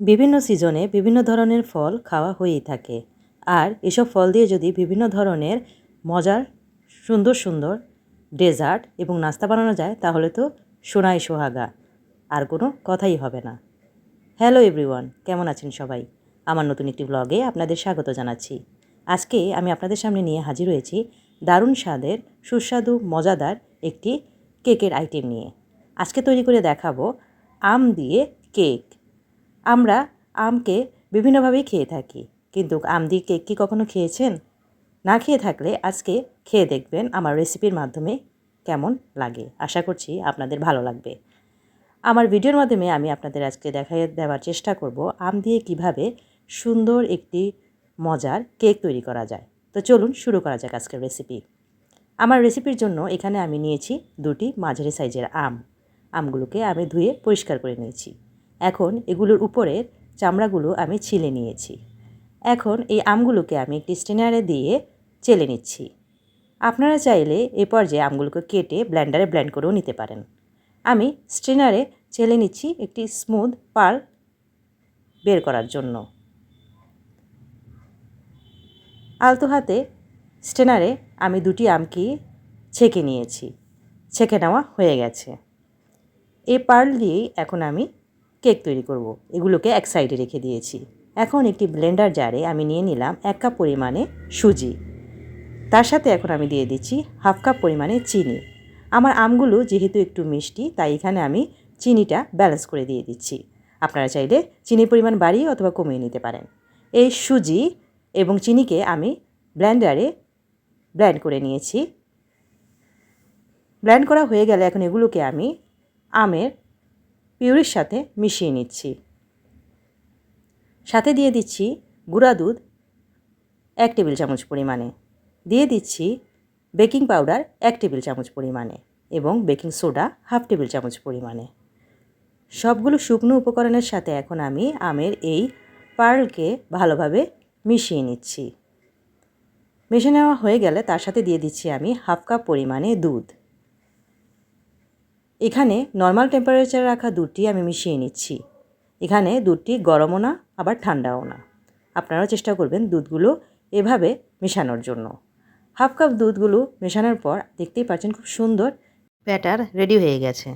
বিভিন্ন সিজনে বিভিন্ন ধরনের ফল খাওয়া হয়েই থাকে। আর এসব ফল দিয়ে যদি বিভিন্ন ধরনের মজার, সুন্দর সুন্দর ডেজার্ট এবং নাস্তা বানানো যায়, তাহলে তো সোনাই সোহাগা। আর কোনো কথাই হবে না। হ্যালো এভরিওয়ান, কেমন আছেন সবাই? আমার নতুন একটি ব্লগে আপনাদের স্বাগত জানাচ্ছি। আজকে আমি আপনাদের সামনে নিয়ে হাজির হয়েছি দারুণ স্বাদের, সুস্বাদু, মজাদার একটি কেকের আইটেম নিয়ে। আজকে তৈরি করে দেখাবো আম দিয়ে কেক। আমরা আমকে বিভিন্নভাবেই খেয়ে থাকি। কিন্তু আম দিয়ে কেক কি কখনো খেয়েছেন? না খেয়ে থাকলে আজকে খেয়ে দেখবেন আমার রেসিপির মাধ্যমে কেমন লাগে। আশা করছি আপনাদের ভালো লাগবে। আমার ভিডিওর মাধ্যমে আমি আপনাদের আজকে দেখাই দেওয়ার চেষ্টা করব আম দিয়ে কীভাবে সুন্দর একটি মজার কেক তৈরি করা যায়। তো চলুন শুরু করা যাক আজকের রেসিপি। আমার রেসিপির জন্য এখানে আমি নিয়েছি দুটি মাঝারি সাইজের আম। আমগুলোকে আমি ধুয়ে পরিষ্কার করে নিয়েছি। এখন এগুলোর উপরের চামড়াগুলো আমি ছিলে নিয়েছি। এখন এই আমগুলোকে আমি একটি স্টেনারে দিয়ে চেলে নিচ্ছি। আপনারা চাইলে এ পর্যায়ে আমগুলোকে কেটে ব্ল্যান্ডারে ব্ল্যান্ড করেও নিতে পারেন। আমি স্ট্রেনারে চেলে নিচ্ছি একটি স্মুথ পাল বের করার জন্য। আলতো হাতে স্টেনারে আমি দুটি আমকি ছেঁকে নিয়েছি। ছেঁকে নেওয়া হয়ে গেছে। এই পার্ল দিয়েই এখন আমি কেক তৈরি করব। এগুলোকে এক সাইডে রেখে দিয়েছি। এখন একটি ব্লেন্ডার জারে আমি নিয়ে নিলাম এক কাপ পরিমাণে সুজি। তার সাথে এখন আমি দিয়ে দিচ্ছি হাফ কাপ পরিমাণে চিনি। আমার আমগুলো যেহেতু একটু মিষ্টি, তাই এখানে আমি চিনিটা ব্যালেন্স করে দিয়ে দিচ্ছি। আপনারা চাইলে চিনির পরিমাণ বাড়িয়ে অথবা কমিয়ে নিতে পারেন। এই সুজি এবং চিনিকে আমি ব্লেন্ডারে ব্লেন্ড করে নিয়েছি। ব্লেন্ড করা হয়ে গেলে এখন এগুলোকে আমি আমের পিউরির সাথে মিশিয়ে নিচ্ছি। সাথে দিয়ে দিচ্ছি গুঁড়া দুধ, এক টেবিল চামচ পরিমাণে। দিয়ে দিচ্ছি বেকিং পাউডার, এক টেবিল চামচ পরিমাণে এবং বেকিং সোডা, হাফ টেবিল চামচ পরিমাণে। সবগুলো শুকনো উপকরণের সাথে এখন আমি আমের এই পার্লকে ভালোভাবে মিশিয়ে নিচ্ছি। মিশিয়ে নেওয়া হয়ে গেলে তার সাথে দিয়ে দিচ্ছি আমি হাফ কাপ পরিমাণে দুধ। এখানে নর্মাল টেম্পারেচারে রাখা দুধটি আমি মিশিয়ে নিচ্ছি। এখানে দুধটি গরমও না, আবার ঠান্ডাও না। আপনারাও চেষ্টা করবেন দুধগুলো এভাবে মেশানোর জন্য। হাফ কাপ দুধগুলো মেশানোর পর দেখতেই পাচ্ছেন খুব সুন্দর ব্যাটার রেডি হয়ে গেছে।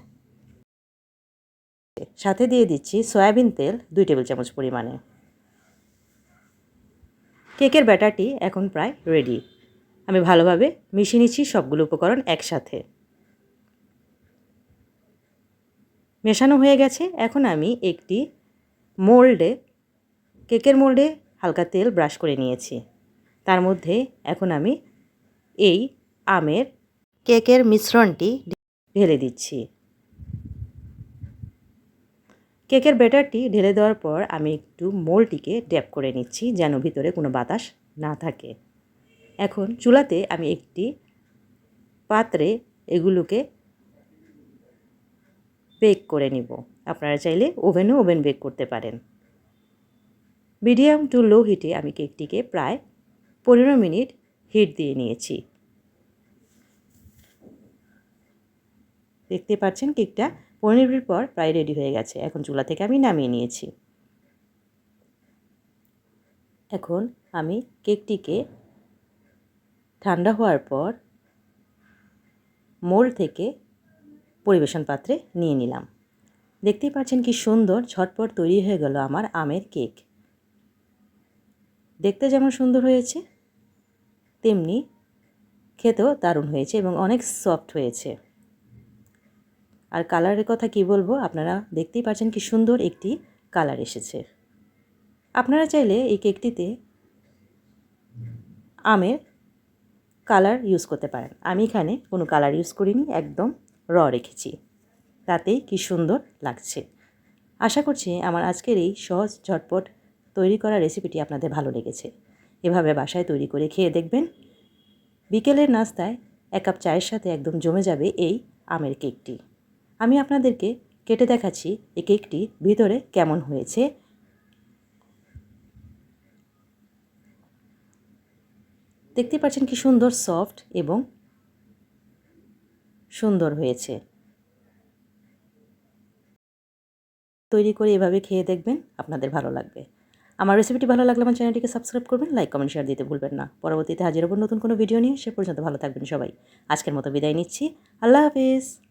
সাথে দিয়ে দিচ্ছি সয়াবিন তেল দুই টেবিল চামচ পরিমাণে। কেকের ব্যাটারটি এখন প্রায় রেডি আমি ভালোভাবে মিশিয়ে নিচ্ছি সবগুলো উপকরণ একসাথে। মেশানো হয়ে গেছে। এখন আমি একটি মোল্ডে, কেকের মোল্ডে হালকা তেল ব্রাশ করে নিয়েছি। তার মধ্যে এখন আমি এই আমের কেকের মিশ্রণটি ঢেলে দিচ্ছি। কেকের ব্যাটারটি ঢেলে দেওয়ার পর আমি একটু মোলটিকে ড্যাপ করে নিচ্ছি যেন ভিতরে কোনো বাতাস না থাকে। এখন চুলাতে আমি একটি পাত্রে এগুলোকে বেক করে নিব। আপনারা চাইলে ওভেনও ওভেন বেক করতে পারেন। মিডিয়াম টু লো হিটে আমি কেকটিকে প্রায় পনেরো মিনিট হিট দিয়ে নিয়েছি। দেখতে পাচ্ছেন কেকটা পনেরো মিনিট পর প্রায় রেডি হয়ে গেছে। এখন চুলা থেকে আমি নামিয়ে নিয়েছি। এখন আমি কেকটিকে ঠান্ডা হওয়ার পর মোল থেকে পরিবেশন পাত্রে নিয়ে নিলাম। দেখতেই পাচ্ছেন কি সুন্দর ঝটপট তৈরি হয়ে গেল আমার আমের কেক। দেখতে যেমন সুন্দর হয়েছে, তেমনি খেতেও দারুণ হয়েছে এবং অনেক সফট হয়েছে। আর কালারের কথা কি বলব, আপনারা দেখতেই পাচ্ছেন কি সুন্দর একটি কালার এসেছে। আপনারা চাইলে এই কেকটিতে আমের কালার ইউজ করতে পারেন। আমি এখানে কোনো কালার ইউজ করিনি, একদম র রেখেছি। তাতেই কি সুন্দর লাগছে। আশা করছি আমার আজকের এই সহজ ঝটপট তৈরি করা রেসিপিটি আপনাদের ভালো লেগেছে। এভাবে বাসায় তৈরি করে খেয়ে দেখবেন। বিকেলের নাস্তায় এক কাপ চায়ের সাথে একদম জমে যাবে এই আমের কেকটি। আমি আপনাদেরকে কেটে দেখাচ্ছি এই কেকটি ভিতরে কেমন হয়েছে। দেখতে পাচ্ছেন কি সুন্দর সফট এবং সুন্দর হয়েছে। তৈরি করে এভাবে খেয়ে দেখবেন আপনাদের ভালো লাগবে। আমার রেসিপিটি ভালো লাগলে আমার চ্যানেলটিকে সাবস্ক্রাইব করবেন লাইক কমেন্ট শেয়ার দিতে ভুলবেন না। পরবর্তীতে হাজির হব নতুন কোনো ভিডিও নিয়ে। সে পর্যন্ত ভালো থাকবেন সবাই। আজকের মতো বিদায় নিচ্ছি। আল্লাহ হাফিজ।